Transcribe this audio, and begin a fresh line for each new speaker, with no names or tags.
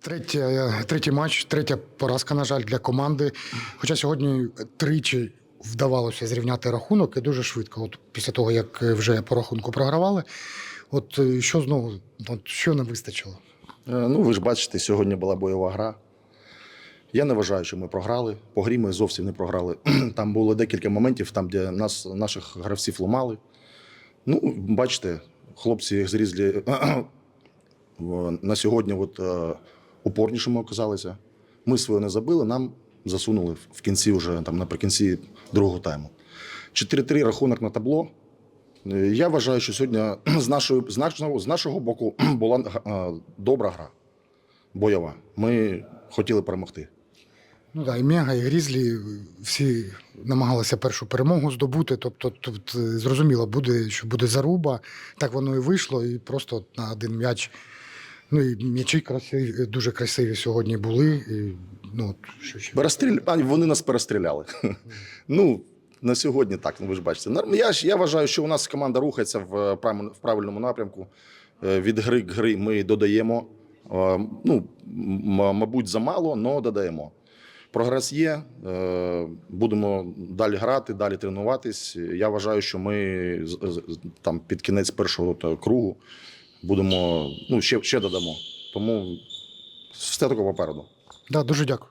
Третя, третій матч, третя поразка, на жаль, для команди. Хоча сьогодні тричі вдавалося зрівняти рахунок і дуже швидко. От після того, як вже по рахунку програвали. От е, що знову, от що не вистачило?
Е, Ну, ви ж бачите, сьогодні була бойова гра. Я не вважаю, що ми програли. По грі ми зовсім не програли. Там було декілька моментів, там, де нас, наших гравців ламали. Ну, бачите, хлопці з різлі на сьогодні от, е, упорнішими оказалися. Ми своє не забили, нам засунули в кінці вже там, наприкінці другого тайму. 4-3 рахунок на табло. Я вважаю, що сьогодні з, нашої, з, нашого, з нашого боку була е, добра гра, бойова. Ми хотіли перемогти.
Ну так, і Мега, і Грізлі всі намагалися першу перемогу здобути. Тобто, тут е, зрозуміло, буде, що буде заруба. Так воно і вийшло, і просто на один м'яч. Ну і м'ячі красиві, дуже красиві сьогодні були. І, ну, що ще?
Перестріля... А, вони нас перестріляли. ну, на сьогодні так, ну ви ж бачите. Я, я вважаю, що у нас команда рухається в, правильному- в правильному напрямку. Е, Від гри к гри ми додаємо. Е, Ну, мабуть, замало, але додаємо. Прогрес є. е, Будемо далі грати, далі тренуватись. Я вважаю, що ми там під кінець першого кругу будемо ну, ще, ще додамо. Тому все таке попереду.
Да, дуже дякую.